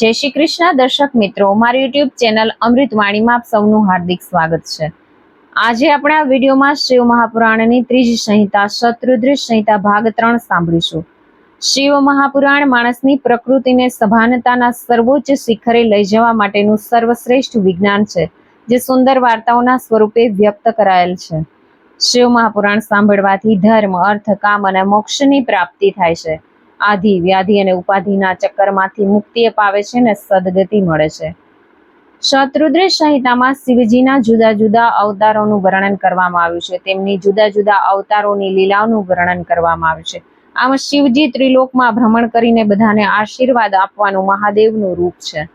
જય શ્રી કૃષ્ણ, દર્શક મિત્રો. મારી યુટ્યુબ ચેનલ અમૃતવાણીમાં આપ સૌનું હાર્દિક સ્વાગત છે. આજે આપણે આ વિડીયોમાં શિવ મહાપુરાણની ત્રીજી સંહિતા, શત્રુદ્ર સંહિતા, ભાગ ત્રણ સાંભળીશું. શિવ મહાપુરાણ માણસની પ્રકૃતિને સભાનતાના સર્વોચ્ચ શિખરે લઈ જવા માટેનું સર્વશ્રેષ્ઠ વિજ્ઞાન છે, જે સુંદર વાર્તાઓના સ્વરૂપે વ્યક્ત કરાયેલ છે. શિવ મહાપુરાણ સાંભળવાથી ધર્મ, અર્થ, કામ અને મોક્ષની પ્રાપ્તિ થાય છે. આધિ, વ્યાધિ અને ઉપાધિના ચક્કરમાંથી મુક્તિ અપાવે છે અને સદગતિ મળે છે. શત્રુદ્ર સંહિતામાં શિવજીના જુદા જુદા અવતારોનું વર્ણન કરવામાં આવ્યું છે. તેમની જુદા જુદા અવતારોની લીલાઓનું વર્ણન કરવામાં આવ્યું છે. આમ શિવજી ત્રિલોકમાં ભ્રમણ કરીને બધાને આશીર્વાદ આપવાનું મહાદેવનું રૂપ છે.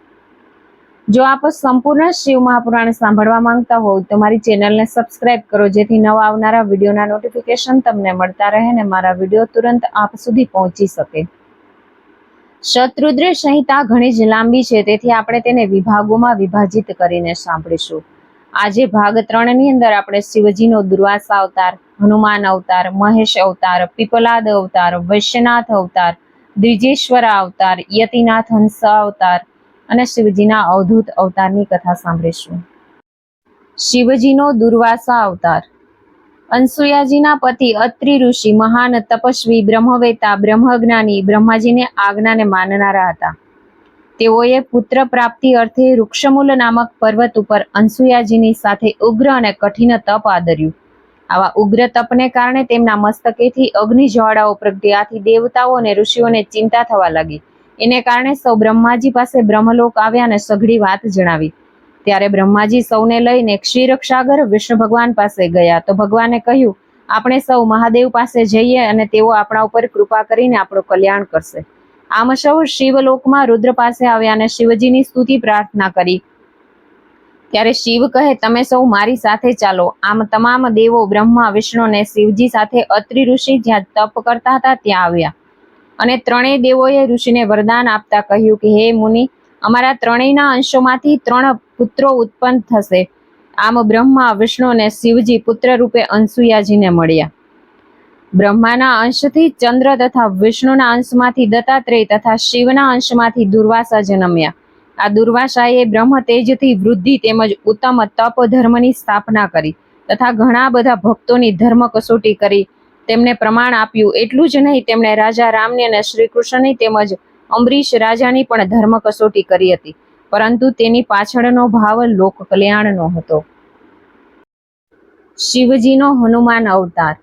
જો આપ સંપૂર્ણ શિવ મહાપુરાણ સાંભળવા માંગતા હોય તો મારી ચેનલને સબસ્ક્રાઇબ કરો, જેથી નવા આવનારા વિડીયોના નોટિફિકેશન તમને મળતા રહે અને મારા વીડિયો તુરંત આપ સુધી પહોંચી શકે. શત્રુદ્ર સંહિતા ઘણી જ લાંબી છે, તેથી આપણે તેને વિભાગોમાં વિભાજિત કરીને સાંભળીશું. આજે ભાગ ત્રણની અંદર આપણે શિવજીનો દુર્વાસા અવતાર, હનુમાન અવતાર, મહેશ અવતાર, પીપલાદ અવતાર, વૈશ્યનાથ અવતાર, દ્વિજેશ્વર અવતાર, યતિનાથ હંસ અવતાર અને શિવજીના અવધૂત અવતારની કથા સાંભળીશું. શિવજીનો દુર્વાસા અવતાર. અનસુયાજીના પતિ અત્રિ ઋષિ મહાન તપસ્વી બ્રહ્મવેતા બ્રહ્મજ્ઞાની બ્રહ્માજીને આજ્ઞાને માનનારા હતા. તેઓએ પુત્ર પ્રાપ્તિ અર્થે વૃક્ષમૂલ નામક પર્વત ઉપર અનસુયાજીની સાથે ઉગ્ર અને કઠિન તપ આદર્યું. આવા ઉગ્ર તપને કારણે તેમના મસ્તકેથી અગ્નિ જ્વાળાઓ પ્રગટ્યાથી દેવતાઓ અને ઋષિઓને ચિંતા થવા લાગી. એને કારણે સૌ બ્રહ્માજી પાસે બ્રહ્મલોક આવ્યા અને સઘળી વાત જણાવી. ત્યારે બ્રહ્માજી સૌને લઈને ક્ષીરક્ષાગર વિષ્ણુ ભગવાન પાસે ગયા તો ભગવાને કહ્યું, આપણે સૌ મહાદેવ પાસે જઈએ અને તેઓ આપણા ઉપર કૃપા કરીને આપણું કલ્યાણ કરશે. આમ સૌ શિવલોકમાં રુદ્ર પાસે આવ્યા અને શિવજીની સ્તુતિ પ્રાર્થના કરી. ત્યારે શિવ કહે, તમે સૌ મારી સાથે ચાલો. આમ તમામ દેવો બ્રહ્મા, વિષ્ણુ અને શિવજી સાથે અત્રિ ઋષિ જ્યાં તપ કરતા હતા ત્યાં આવ્યા. અને ત્રણેય દેવોએ ઋષિને વરદાન આપતા કહ્યું કે, હે મુનિ, અમારા ત્રણેયના અંશોમાંથી ત્રણ પુત્રો ઉત્પન્ન થશે. આમ બ્રહ્મા, વિષ્ણુ અને શિવજી પુત્ર રૂપે અનસુયાજીને મળ્યા. બ્રહ્માના અંશથી ચંદ્ર તથા વિષ્ણુના અંશમાંથી દત્તાત્રેય તથા શિવના અંશમાંથી દુર્વાસા જન્મ્યા. આ દુર્વાસાએ બ્રહ્મ તેજથી વૃદ્ધિ તેમજ ઉત્તમ તપ ધર્મની સ્થાપના કરી તથા ઘણા બધા ભક્તોની ધર્મ કસોટી કરી તેમને પ્રમાણ આપ્યું. એટલું જ નહીં, તેમણે રાજા રામની અને શ્રી કૃષ્ણની તેમજ અમરીશ રાજાની પણ ધર્મ કસોટી કરી હતી. પરંતુ તેની પાછળનો ભાવ લોક કલ્યાણનો હતો. શિવજીનો હનુમાન અવતાર.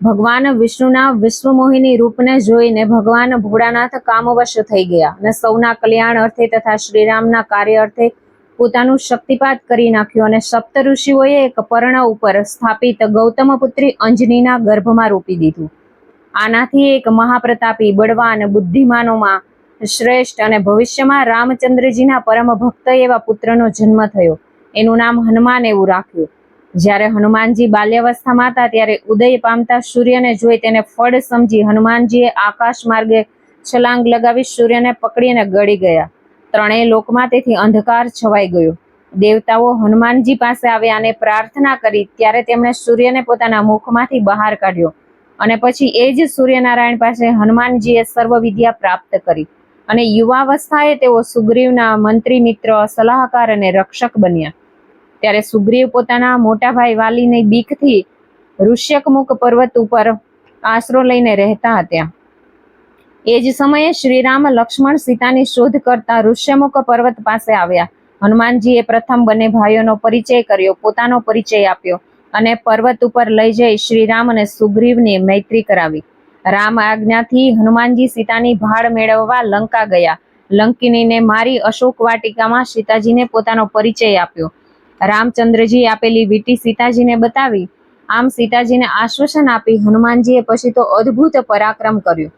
ભગવાન વિષ્ણુના વિશ્વમોહિની રૂપને જોઈને ભગવાન ભોળાનાથ કામવશ થઈ ગયા અને સૌના કલ્યાણ અર્થે તથા શ્રીરામના કાર્ય અર્થે પોતાનું શક્તિપાત કરી નાખ્યું અને સપ્ત ઋષિઓએ એક પર્ણ ઉપર સ્થાપિત ગૌતમ પુત્રી અંજનીના ગર્ભમાં રોપી દીધું. આનાથી એક મહાપ્રતાપી, બળવાન, બુદ્ધિમાનોમાં શ્રેષ્ઠ અને ભવિષ્યમાં રામચંદ્રજીના પરમ ભક્ત એવા પુત્રનો જન્મ થયો. એનું નામ હનુમાન એવું રાખ્યું. જ્યારે હનુમાનજી બાલ્યાવસ્થામાં હતા ત્યારે ઉદય પામતા સૂર્યને જોઈ તેને ફળ સમજી હનુમાનજીએ આકાશ માર્ગે છલાંગ લગાવી સૂર્યને પકડીને ગળી ગયા. ત્રણેય લોકમાં તેથી અંધકાર છવાઈ ગયો. દેવતાઓ હનુમાનજી પાસે આવ્યા અને પ્રાર્થના કરી, ત્યારે તેમણે સૂર્યને પોતાના મુખમાંથી બહાર કાઢ્યો અને પછી એ જ સૂર્યનારાયણ પાસે હનુમાનજીએ સર્વ વિદ્યા પ્રાપ્ત કરી. અને યુવાવસ્થાએ તેઓ સુગ્રીવના મંત્રી, મિત્ર, સલાહકાર અને રક્ષક બન્યા. ત્યારે સુગ્રીવ પોતાના મોટાભાઈ વાલીની બીકથી ઋષ્યકમુખ પર્વત ઉપર આશરો લઈને રહેતા હતા. એ જ સમયે શ્રીરામ લક્ષ્મણ સીતાની શોધ કરતા ઋષ્યમુખ પર્વત પાસે આવ્યા. હનુમાનજીએ પ્રથમ બંને ભાઈઓનો પરિચય કર્યો, પોતાનો પરિચય આપ્યો અને પર્વત ઉપર લઈ જઈ શ્રીરામ અને સુગ્રીવની મૈત્રી કરાવી. રામ આજ્ઞાથી હનુમાનજી સીતાની ભાળ મેળવવા લંકા ગયા. લંકિનીને મારી અશોક વાટિકામાં સીતાજીને પોતાનો પરિચય આપ્યો. રામચંદ્રજી આપેલી વીટી સીતાજીને બતાવી. આમ સીતાજીને આશ્વાસન આપી હનુમાનજીએ પછી તો અદ્ભુત પરાક્રમ કર્યું.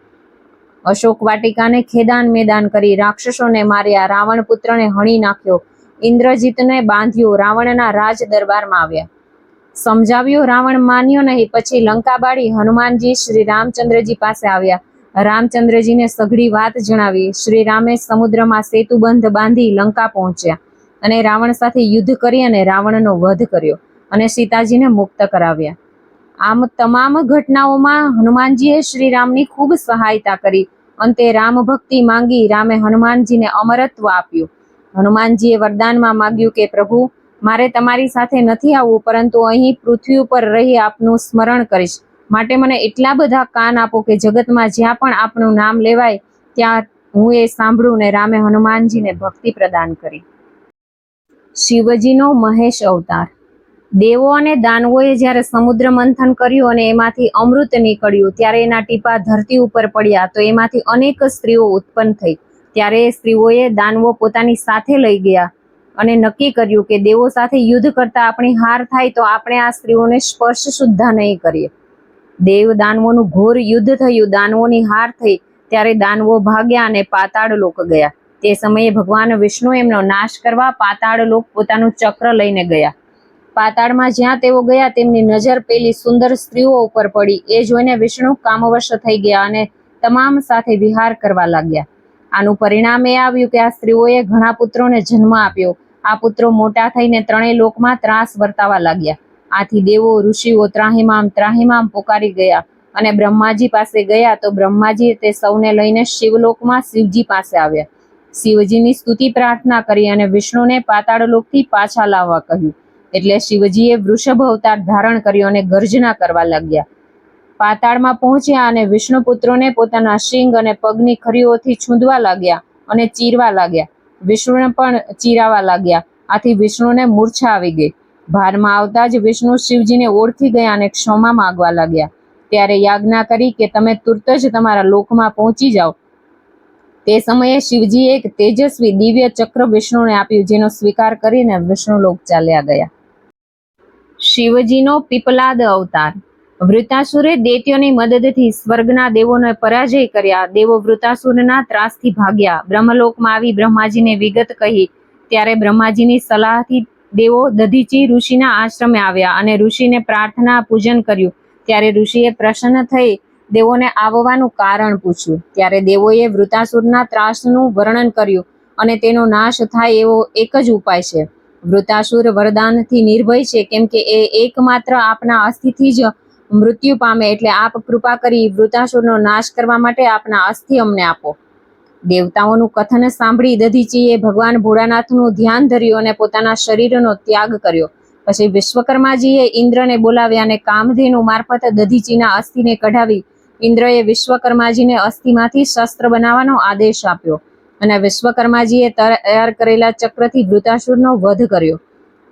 અશોક વાટિકાને ખેદાન મેદાન કરી રાક્ષસોને માર્યા રાવણ પુત્રને હણી નાખ્યો, ઇન્દ્રજીતને બાંધ્યો, રાવણના રાજ દરબારમાં આવ્યા. સમજાવ્યું, રાવણ માન્યો નહીં, પછી લંકા બાળી હનુમાનજી શ્રી રામચંદ્રજી પાસે આવ્યા. રામચંદ્રજીને સઘળી વાત જણાવી, શ્રી રામે સમુદ્રમાં સેતુબંધ બાંધી લંકા પહોંચ્યા અને રાવણ સાથે યુદ્ધ કરી અને રાવણનો વધ કર્યો અને સીતાજીને મુક્ત કરાવ્યા. આમ તમામ ઘટનાઓમાં હનુમાનજીએ શ્રીરામની ખૂબ સહાયતા કરી અંતે રામ ભક્તિ માંગી રામે હનુમાનજીને અમરત્વ આપ્યું. હનુમાનજીએ વરદાનમાં માગ્યું કે, પ્રભુ, મારે તમારી સાથે નથી આવવું, પરંતુ અહીં પૃથ્વી ઉપર રહી આપનું સ્મરણ કરીશ. માટે મને એટલા બધા કાન આપો કે જગતમાં જ્યાં પણ આપનું નામ લેવાય, ત્યાં હું એ સાંભળું ને રામે હનુમાનજીને ભક્તિ પ્રદાન કરી. શિવજીનો મહેશ અવતાર. દેવો અને દાનવોએ જ્યારે સમુદ્ર મંથન કર્યું અને એમાંથી અમૃત નીકળ્યું, ત્યારે એના ટીપા ધરતી ઉપર પડ્યા. તો એમાંથી અનેક સ્ત્રીઓ ઉત્પન્ન થઈ. ત્યારે સ્ત્રીઓએ દાનવો પોતાની સાથે લઈ ગયા અને નક્કી કર્યું કે દેવો સાથે યુદ્ધ કરતા આપણી હાર થાય તો આપણે આ સ્ત્રીઓને સ્પર્શ સુદ્ધા નહીં કરીએ. દેવ દાનવોનું ઘોર યુદ્ધ થયું, દાનવોની હાર થઈ, ત્યારે દાનવો ભાગ્યા અને પાતાળ લોક ગયા. તે સમયે ભગવાન વિષ્ણુ એમનો નાશ કરવા પાતાળ લોક પોતાનું ચક્ર લઈને ગયા. પાતાળમાં જ્યાં તેઓ ગયા, તેમની નજર પેલી સુંદર સ્ત્રીઓ ઉપર પડી. એ જોઈને વિષ્ણુ કામવશ થઈ ગયા અને તમામ સાથે વિહાર કરવા લાગ્યા. આનું પરિણામ એ આવ્યું કે આ સ્ત્રીઓએ ઘણા પુત્રોને જન્મ આપ્યો. આ પુત્રો મોટા થઈને ત્રણેય લોકમાં ત્રાસ વર્તાવા લાગ્યા. આથી દેવો, ઋષિઓ ત્રાહિમામ ત્રાહિમામ પોકારી ગયા અને બ્રહ્માજી પાસે ગયા તો બ્રહ્માજી તે સૌને લઈને શિવલોકમાં શિવજી પાસે આવ્યા. શિવજીની સ્તુતિ પ્રાર્થના કરી અને વિષ્ણુને પાતાળ લોકથી પાછા લાવવા કહ્યું. એટલે શિવજીએ વૃષભ અવતાર ધારણ કર્યો અને ગર્જના કરવા લાગ્યા. પાતાળમાં પહોંચ્યા અને વિષ્ણુ પુત્રોને પોતાના શિંગ અને પગની ખરીઓથી છૂંદવા લાગ્યા અને ચીરવા લાગ્યા. વિષ્ણુને પણ ચીરાવા લાગ્યા. આથી વિષ્ણુને મૂર્છા આવી ગઈ. ભારમાં આવતા જ વિષ્ણુ શિવજીને ઓળખી ગયા અને ક્ષમા માંગવા લાગ્યા. ત્યારે યાજ્ઞા કરી કે તમે તુરત જ તમારા લોકમાં પહોંચી જાઓ. તે સમયે શિવજીએ એક તેજસ્વી દિવ્ય ચક્ર વિષ્ણુને આપ્યું, જેનો સ્વીકાર કરીને વિષ્ણુ લોક ચાલ્યા ગયા. શિવજીનો પીપલાદ અવતાર. વૃતાસુરે દૈત્યોની મદદથી સ્વર્ગના દેવોને પરાજય કર્યા. દેવો વૃતાસુરના ત્રાસથી ભાગ્યા. બ્રહ્મલોકમાં આવી બ્રહ્માજીને વિગત કહી, ત્યારે બ્રહ્માજીની સલાહથી દેવો દધીચી ઋષિના આશ્રમે આવ્યા અને ઋષિને પ્રાર્થના પૂજન કર્યું. ત્યારે ઋષિએ પ્રસન્ન થઈ દેવોને આવવાનું કારણ પૂછ્યું. ત્યારે દેવોએ વૃતાસુરના ત્રાસનું વર્ણન કર્યું અને તેનો નાશ થાય એવો એક જ ઉપાય છે. વૃતાસુર વરદાનથી નિર્ભય છે, કેમ કે એ એકમાત્ર આપના અસ્થિથી જ મૃત્યુ પામે, એટલે આપ કૃપા કરી વૃતાસુરનો નાશ કરવા માટે આપના અસ્થિ અમને આપો. દેવતાઓનું કથન સાંભળી દધીચીએ ભગવાન ભોળાનાથનું ધ્યાન ધર્યું અને પોતાના શરીરનો ત્યાગ કર્યો. પછી વિશ્વકર્માજીએ ઇન્દ્રને બોલાવ્યા અને કામધેનુ મારફત દધીચીના અસ્થિને કઢાવી. ઇન્દ્રએ વિશ્વકર્માજીને અસ્થિમાંથી શસ્ત્ર બનાવવાનો આદેશ આપ્યો. અને વિશ્વકર્માજીએ તૈયાર કરેલા ચક્રથી વૃતાસુરનો વધ કર્યો.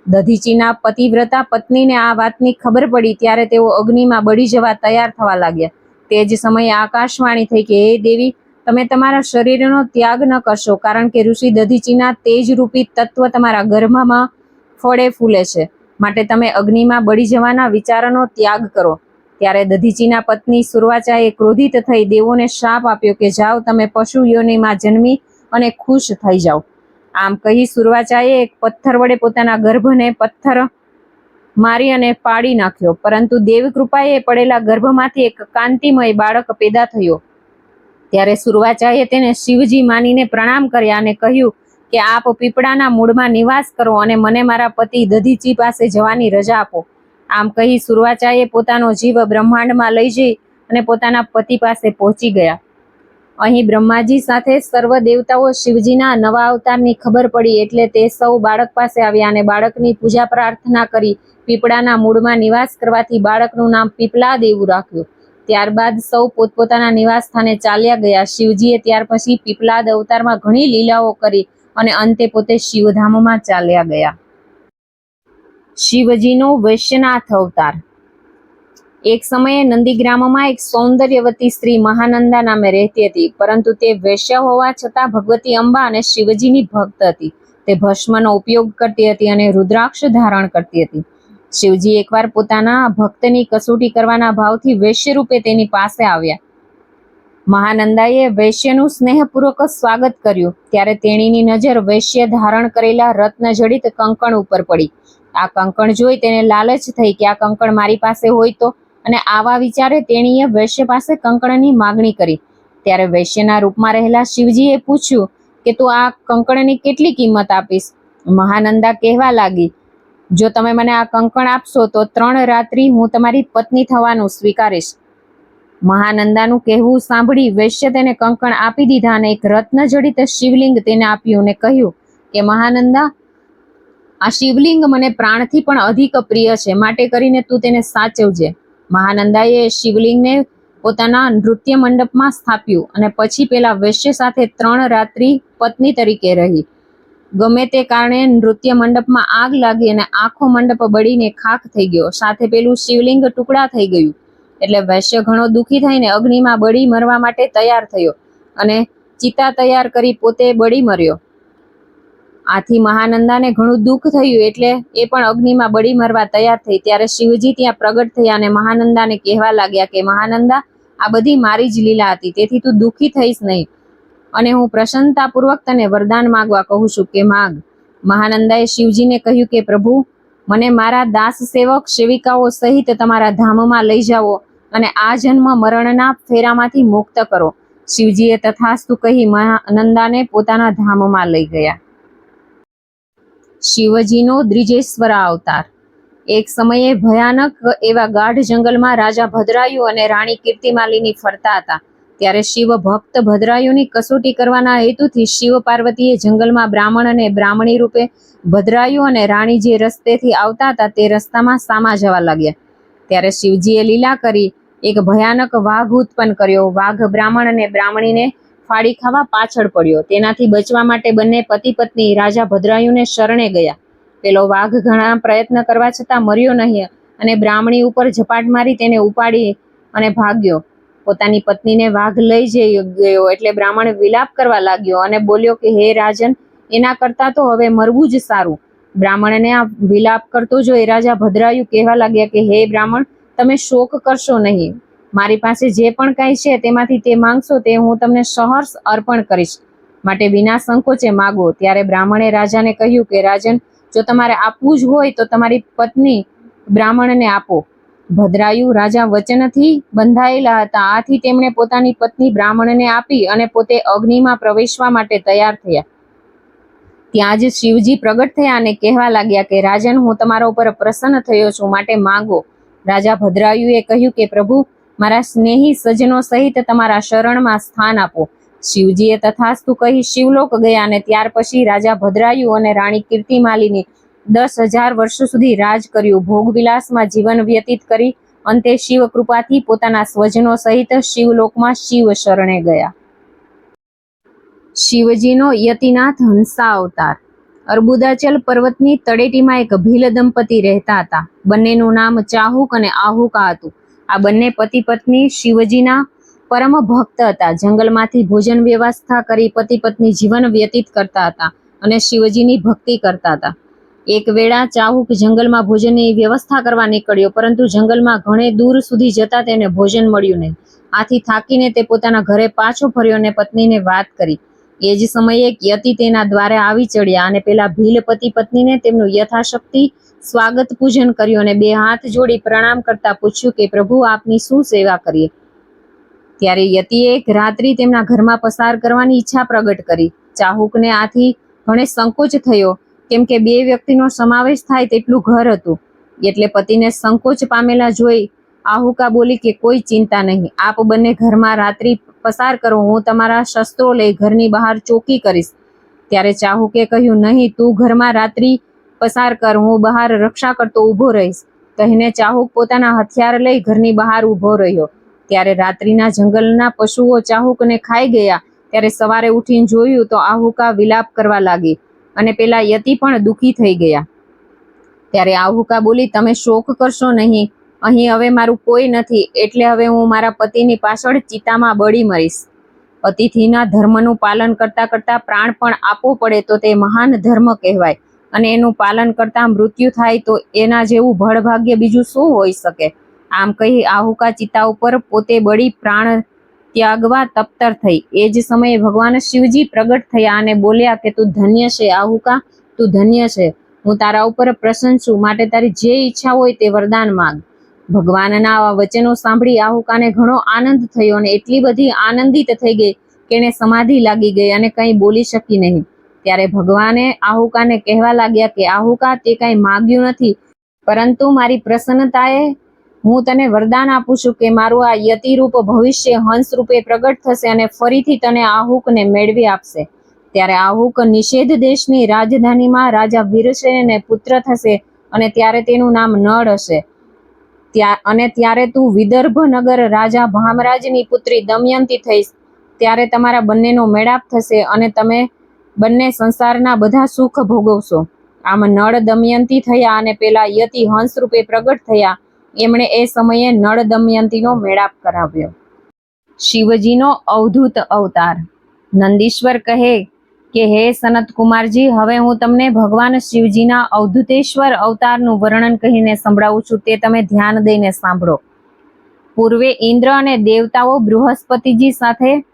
દધીચીના પતિવ્રતા પત્નીને આ વાતની ખબર પડી ત્યારે તેઓ અગ્નિમાં બળી જવા તૈયાર થવા લાગ્યા. તે જ સમયે આકાશવાણી થઈ કે, હે દેવી, તમે તમારા શરીરનો ત્યાગ ન કરશો, કારણ કે ઋષિ દધીચીના તેજરૂપી તત્વ તમારા ગર્ભમાં ફળે ફૂલે છે. માટે તમે અગ્નિમાં બળી જવાના વિચારનો ત્યાગ કરો. ત્યારે દધીચીના પત્ની સુરવાચાએ ક્રોધિત થઈ દેવોને શાપ આપ્યો કે, જાઓ, તમે પશુ યોનિમાં જન્મી અને ખુશ થઈ જાઓ. આમ કહી સુરવાચાએ એક પથ્થર વડે પોતાના ગર્ભને પથ્થર મારી અને પાડી નાખ્યો. પરંતુ દેવકૃપાએ પડેલા ગર્ભમાંથી એક કાંતિમય બાળક પેદા થયો. ત્યારે સુરવાચાએ તેને શિવજી માનીને પ્રણામ કર્યા અને કહ્યું કે, આપ પીપળાના મૂળમાં નિવાસ કરો અને મને મારા પતિ દધીચી પાસે જવાની રજા આપો. આમ કહી સુરવાચાએ પોતાનો જીવ બ્રહ્માંડમાં લઈ જઈ અને પોતાના પતિ પાસે પહોંચી ગયા. અહીં બ્રહ્માજી સાથે સર્વ દેવતાઓ શિવજીના નવા અવતારની ખબર પડી એટલે તે સૌ બાળક પાસે આવ્યા અને બાળકની પૂજા પ્રાર્થના કરી પીપળાના મૂળમાં નિવાસ કરવાથી બાળકનું નામ પીપલા દેવું રાખ્યું. ત્યારબાદ સૌ પોતપોતાના નિવાસ સ્થાને ચાલ્યા ગયા. શિવજીએ ત્યાર પછી પીપલાદ અવતારમાં ઘણી લીલાઓ કરી અને અંતે પોતે શિવધામમાં ચાલ્યા ગયા. શિવજીનો વૈશ્યનાથ અવતાર. એક સમયે નંદીગ્રામમાં એક સૌંદર્યવતી સ્ત્રી મહાનંદા નામે રહેતી હતી, પરંતુ તે વૈશ્ય હોવા છતાં ભગવતી અંબા અને શિવજીની ભક્ત હતી. તે ભસ્મનો ઉપયોગ કરતી હતી અને રુદ્રાક્ષ ધારણ કરતી હતી. શિવજી એકવાર પોતાના ભક્તની કસોટી કરવાના ભાવથી વૈશ્ય રૂપે તેની પાસે આવ્યા. મહાનંદાએ વૈશ્યનું સ્નેહપૂર્વક સ્વાગત કર્યું, ત્યારે તેણીની નજર વૈશ્ય ધારણ કરેલા રત્નજડિત કંકણ ઉપર પડી. આ કંકણ જોઈ તેને લાલચ થઈ કે આ કંકણ મારી પાસે હોય તો અને આવા વિચારે તેણીએ વૈશ્ય પાસે કંકણની માગણી કરી. ત્યારે વૈશ્યના રૂપમાં રહેલા શિવજીએ પૂછ્યું કે, તું આ કંકણની કેટલી કિંમત આપીશ? મહાનંદા કહેવા લાગી, જો તમે મને આ કંકણ આપશો, તો ત્રણ રાત્રિ હું તમારી પત્ની થવાનું સ્વીકારીશ. મહાનંદાનું કહેવું સાંભળી વૈશ્ય તેને કંકણ આપી દીધા અને એક રત્ન જડિત શિવલિંગ તેને આપ્યું અને કહ્યું કે, મહાનંદા, આ શિવલિંગ મને પ્રાણથી પણ અધિક પ્રિય છે. માટે કરીને તું તેને સાચવજે. મહાનંદાએ શિવલિંગને પોતાના નૃત્ય મંડપમાં સ્થાપ્યું અને પછી પેલા વૈશ્ય સાથે ત્રણ રાત્રિ પત્ની તરીકે રહી. ગમે તે કારણે નૃત્ય મંડપમાં આગ લાગી અને આખો મંડપ બળીને ખાખ થઈ ગયો. સાથે પેલું શિવલિંગ ટુકડા થઈ ગયું. એટલે વૈશ્ય ઘણો દુઃખી થઈને અગ્નિમાં બળી મરવા માટે તૈયાર થયો અને ચિતા તૈયાર કરી પોતે બળી મર્યો. આથી મહાનંદાને ઘણું દુઃખ થયું એટલે એ પણ અગ્નિમાં બળી મરવા તૈયાર થઈ. ત્યારે શિવજી ત્યાં પ્રગટ થયા અને મહાનંદાને કહેવા લાગ્યા કે, મહાનંદા, આ બધી મારી જ લીલા હતી, તેથી તું દુઃખી થઈશ નહીં. અને હું પ્રસન્નતાપૂર્વક તને વરદાન માગવા કહું છું કે, માંગ. મહાનંદાએ શિવજીને કહ્યું કે, પ્રભુ, મને મારા દાસ સેવક સેવિકાઓ સહિત તમારા ધામમાં લઈ જાઓ અને આ જન્મ મરણના ફેરામાંથી મુક્ત કરો. શિવજીએ તથાસ્તુ કહી મહાનંદાને પોતાના ધામમાં લઈ ગયા. શિવજીનો દ્રિજેશ્વર અવતાર. એક સમયે ભયાનક એવા ગાઢ જંગલમાં રાજા ભદ્રાયુ અને રાણી કીર્તિમાલિની ફરતા હતા. ત્યારે શિવ ભક્ત ભદ્રાયુની કસોટી કરવાના હેતુથી શિવ પાર્વતીએ જંગલમાં બ્રાહ્મણ અને બ્રાહ્મણી રૂપે ભદ્રાયુ અને રાણી જે રસ્તેથી આવતા હતા તે રસ્તામાં સામા જવા લાગ્યા. ત્યારે શિવજીએ લીલા કરી એક ભયાનક વાઘ ઉત્પન્ન કર્યો. વાઘ બ્રાહ્મણ અને બ્રાહ્મણીને ફાડી ખાવા પાછળ પડ્યો. તેનાથી બચવા માટે બંને પતિ પત્ની રાજા ભદ્રાયુને શરણે ગયા. પેલો વાઘ ઘણા પ્રયત્ન કરવા છતાં મર્યો નહીં અને બ્રાહ્મણી ઉપર ઝપાટ મારી તેને ઉપાડી અને ભાગ્યો. પોતાની પત્નીને વાઘ લઈ જઈ ગયો એટલે બ્રાહ્મણ વિલાપ કરવા લાગ્યો અને બોલ્યો કે, હે રાજન, એના કરતાં તો હવે મરવું જ સારું. બ્રાહ્મણને આ વિલાપ કરતો જોઈ રાજા ભદ્રાયુ કહેવા લાગ્યા કે, હે બ્રાહ્મણ, તમે શોક કરશો નહીં. મારી પાસે જે પણ કાંઈ છે તેમાંથી તે માંગશો તે હું તમને સહર્ષ અર્પણ કરીશ. માટે વિના સંકોચે માગો. ત્યારે બ્રાહ્મણે રાજાને કહ્યું કે, રાજન, જો તમારે આપવું જ હોય તો તમારી પત્ની બ્રાહ્મણને આપો. ભદ્રાયુ રાજા વચનથી બંધાયેલા હતા. આથી તેમણે પોતાની પત્ની બ્રાહ્મણને આપી અને પોતે અગ્નિમાં પ્રવેશવા માટે તૈયાર થયા. ત્યાં જ શિવજી પ્રગટ થયા અને કહેવા લાગ્યા કે, રાજન, હું તમારા ઉપર પ્રસન્ન થયો છું, માટે માંગો. રાજા ભદ્રાયુએ કહ્યું કે, પ્રભુ મારા સ્નેહી સજનો સહિત તમારા શરણમાં સ્થાન આપો. શિવજીએ તથાસ્તુ કહી શિવલોક ગયા અને ત્યાર પછી રાજા ભદ્રાયુ અને રાણી કીર્તિમાલીની દસ હજાર વર્ષો સુધી રાજ કર્યું. ભોગવિલાસમાં જીવન વ્યતીત કરી અંતે શિવ કૃપાથી પોતાના સ્વજનો સહિત શિવલોકમાં શિવ શરણે ગયા. શિવજીનો યતિનાથ હંસા અવતાર. અર્બુદાચલ પર્વતની તળેટીમાં એક ભીલ દંપતી રહેતા હતા. બંનેનું નામ ચાહુક અને આહુકા હતું. આ બંને પતિ પત્ની શિવજીના પરમ ભક્ત હતા. જંગલમાંથી ભોજન વ્યવસ્થા કરી પતિ પત્ની જીવન વ્યતીત કરતા હતા અને શિવજીની ભક્તિ કરતા હતા. એક વેળા ચાહુક જંગલમાં ભોજનની વ્યવસ્થા કરવા નીકળ્યો, પરંતુ જંગલમાં ઘણે દૂર સુધી જતા તેને ભોજન મળ્યું નહીં. આથી થાકીને તે પોતાના ઘરે પાછો ફર્યો અને પત્નીને વાત કરી. એ જ સમયે યતિ તેના દ્વારે આવી ચડ્યા અને પેલા ભીલ પતિ પત્નીને તેમનું યથાશક્તિ સ્વાગત પૂજન કર્યું અને બે હાથ જોડી પ્રણામ કરતા પૂછ્યું કે, પ્રભુ, આપની શું સેવા કરીએ? ત્યારે યતિએ એક રાત્રિ તેમના ઘરમાં પસાર કરવાની ઈચ્છા પ્રગટ કરી. ચાહુકને આથી ઘણે સંકોચ થયો, કેમ કે બે વ્યક્તિનો સમાવેશ થાય તેટલું ઘર હતું. એટલે પતિને સંકોચ પામેલા જોઈ આહુકા બોલી કે, કોઈ ચિંતા નહીં, આપ બંને ઘરમાં રાત્રિ પસાર કરો, હું તમારા શસ્ત્રો લઈ ઘરની બહાર ચોકી કરીશ. ત્યારે ચાહુકે કહ્યું, નહીં, તું ઘરમાં રાત્રિ પસાર કર, હું બહાર રક્ષા કરતો ઊભો રહીશ. કહીને ચાહુક પોતાના હથિયાર લઈ ઘરની બહાર ઊભો રહ્યો. ત્યારે રાત્રિના જંગલના પશુઓ ચાહુકને ખાઈ ગયા. ત્યારે સવારે ઉઠીને જોયું તો આહુકા વિલાપ કરવા લાગી અને પેલા યતિ પણ દુઃખી થઈ ગયા. ત્યારે આહુકા બોલી, તમે શોક કરશો નહીં. અહીં હવે મારું કોઈ નથી. એટલે હવે હું મારા પતિની પાછળ ચિતામાં બળી મરીશ. અતિથિના ધર્મનું પાલન કરતા કરતા પ્રાણ પણ આપવો પડે તો તે મહાન ધર્મ કહેવાય. અને એનું પાલન કરતા મૃત્યુ થાય તો એના જેવું ભળભાગ્ય બીજું શું હોઈ શકે? આમ કહી આહુકા ચિતા ઉપર પોતે બળી પ્રાણ ત્યાગવા તપ્તર થઈ. એ જ સમયે ભગવાન શિવજી પ્રગટ થયા અને બોલ્યા કે, તું ધન્ય છે, આહુકા, તું ધન્ય છે. હું તારા ઉપર પ્રસન્ન છું. માટે તારી જે ઈચ્છા હોય તે વરદાન માંગ. ભગવાનના આવા વચનો સાંભળી આહુકાને ઘણો આનંદ થયો અને એટલી બધી આનંદિત થઈ ગઈ કે એને સમાધિ લાગી ગઈ અને કંઈ બોલી શકી નહીં. ત્યારે ભગવાને આહુકાને કહેવા લાગ્યા કે, આહુકા, તે કાંઈ માગ્યું નથી. પરંતુ મારી પ્રસન્નતાએ હું તને વરદાન આપું છું કે મારું આ યતિરૂપ ભવિષ્ય હંસ રૂપે પ્રગટ થશે અને ફરીથી તને આહુકને મેળવી આપશે. ત્યારે આહુક નિષેધ દેશની રાજધાનીમાં રાજા વીરસેનને પુત્ર થશે અને ત્યારે તેનું નામ નળ હશે. અને ત્યારે તું વિદર્ભ નગર રાજા ભામરાજની પુત્રી દમયંતી થઈશ. ત્યારે તમારા બંનેનો મેળાપ થશે અને તમે બંને સંસારના બધા સુખ ભોગવશો. આમ નળ દમયંતી થયા અને પેલા યતિ હંસ રૂપે પ્રગટ થયા. એમણે એ સમયે નળ દમયંતીનો મેળાપ કરાવ્યો. શિવજીનો અવધૂત અવતાર. નંદીશ્વર કહે કે, હે સનત કુમારજી, હવે હું તમને ભગવાન શિવજીના અવધૂતેશ્વર અવતારનું વર્ણન કહીને સંભળાવું છું. તે તમે ધ્યાન દઈને સાંભળો. પૂર્વે ઇન્દ્ર અને દેવતાઓ બૃહસ્પતિજી સાથે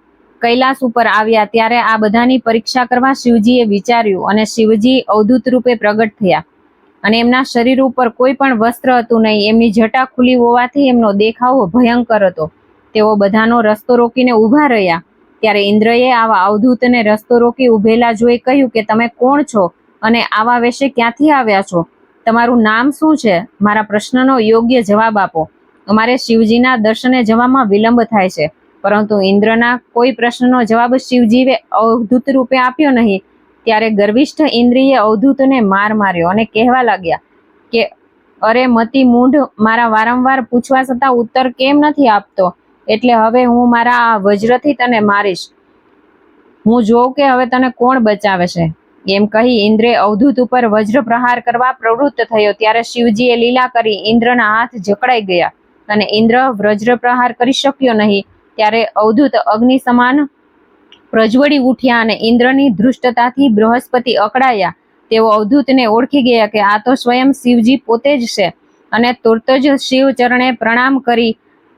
કૈલાસ ઉપર આવ્યા ત્યારે આ બધાની પરીક્ષા કરવા શિવજીએ વિચાર્યું અને શિવજી અવધૂત રૂપે પ્રગટ થયા. અને એમના શરીર ઉપર કોઈ પણ વસ્ત્ર હતું નહીં. એમની જટા ખુલી હોવાથી એમનો દેખાવ ભયંકર હતો. તેઓ બધાનો રસ્તો રોકીને ઊભા રહ્યા. ત્યારે ઇન્દ્રએ આવા અવધૂતને રસ્તો રોકી ઊભેલા જોઈ કહ્યું કે, તમે કોણ છો અને આવા વેશે ક્યાંથી આવ્યા છો? તમારું નામ શું છે? મારા પ્રશ્નનો યોગ્ય જવાબ આપો. અમારે શિવજીના દર્શને જવામાં વિલંબ થાય છે. પરંતુ ઇન્દ્રના કોઈ પ્રશ્નનો જવાબ શિવજીએ અવધૂત રૂપે આપ્યો નહીં. ત્યારે ગર્વિષ્ઠ ઇન્દ્રિયે અવધૂતને માર માર્યો અને કહેવા લાગ્યા કે, અરે મતી મૂઢ, મારા વારંવાર પૂછવા છતાં ઉત્તર કેમ નથી આપતો? એટલે હવે હું મારા આ વજ્રથી તને મારીશ. હું જોઉં કે હવે તને કોણ બચાવે છે એમ કહી ઇન્દ્રે અવધૂત ઉપર વજ્ર પ્રહાર કરવા પ્રવૃત્ત થયો. ત્યારે શિવજીએ લીલા કરી ઇન્દ્રના હાથ જકડાઈ ગયા અને ઇન્દ્ર વજ્ર પ્રહાર કરી શક્યો નહીં. ત્યારે અવધૂત અગ્નિ સમાન પ્રજ્વળી ઉઠ્યા અને ઇન્દ્રની ધૃષ્ટતાથી બૃહસ્પતિ અકળાયા. તેઓ અવધૂતને ઓળખી ગયા કે આ તો સ્વયં શિવજી પોતે જ છે અને તુર્ત જ શિવ ચરણે પ્રણામ કરી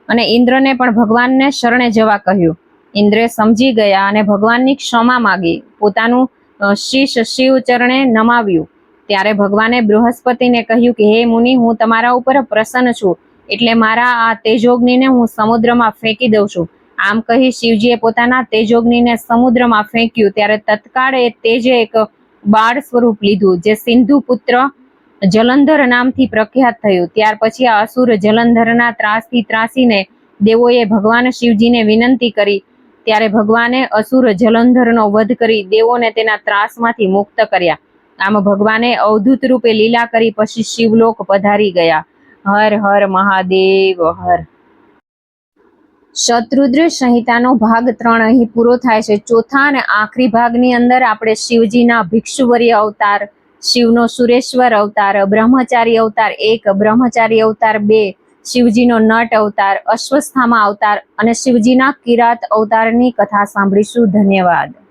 અને ઇન્દ્રને પણ ભગવાનને શરણે જવા કહ્યું. ઇન્દ્રે સમજી ગયા અને ભગવાનની ક્ષમા માગી. પોતાનું શીશ શિવ ચરણે નમાવ્યું. ત્યારે ભગવાને બૃહસ્પતિને કહ્યું કે, હે મુનિ, હું તમારા ઉપર પ્રસન્ન છું. એટલે મારા આ તેજોગ્નિને હું સમુદ્રમાં ફેંકી દઉં છું. આમ કહી શિવજીએ પોતાના તેજોગ્નિને સમુદ્રમાં ફેંક્યું, ત્યારે તત્કાળ એ તેજે એક બાળ સ્વરૂપ લીધું, જે સિંધુ પુત્ર જલંધર નામથી પ્રખ્યાત થયું. ત્યાર પછી આ અસુર જલંધરના ત્રાસથી ત્રાસીને દેવોએ ભગવાન શિવજીને વિનંતી કરી. ત્યારે ભગવાને અસુર જલંધરનો વધ કરી દેવોને તેના ત્રાસમાંથી મુક્ત કર્યા. આમ ભગવાને અવધૂત રૂપે લીલા કરી પછી શિવલોક પધારી ગયા. હર હર મહાદેવ, હર. શત્રુદ્ર સંહિતાનો ભાગ ત્રણ અહીં પૂરો થાય છે. ચોથા અને આખરી ભાગની અંદર આપણે શિવજીના ભિક્ષુવર્ય અવતાર, શિવનો સુરેશ્વર અવતાર, બ્રહ્મચારી અવતાર એક, બ્રહ્મચારી અવતાર બે, શિવજીનો નટ અવતાર, અશ્વસ્થામા અવતાર અને શિવજીના કિરાત અવતારની કથા સાંભળીશું. ધન્યવાદ.